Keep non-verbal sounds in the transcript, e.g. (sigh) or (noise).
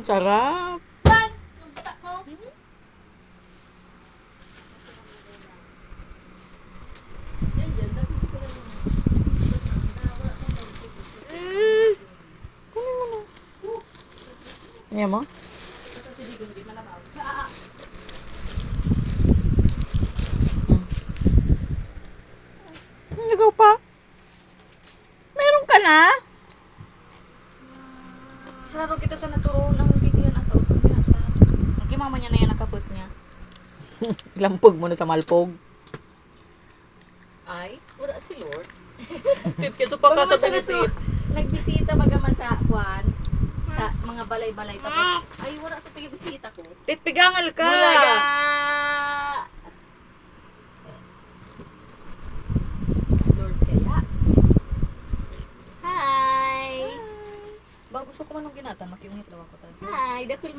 sarap. Niya mo? Hmm. Ikaw pa? Meron ka na? Laro kita sa naturo ng bigyan ato. Okay, mama niya na yan nakapot niya. (laughs) Lampog mo na sa malpog. Ay, wala si Lord. Tip kito pa ka sa binisit. Nagbisita magaman sa kwan sa mga balay-balay tapos ay wala sa pagbisita ko. Titpigangal ka. Bulaga. Gusto ko man ng ginatan, makiungit lang ako tayo. Hi, dakil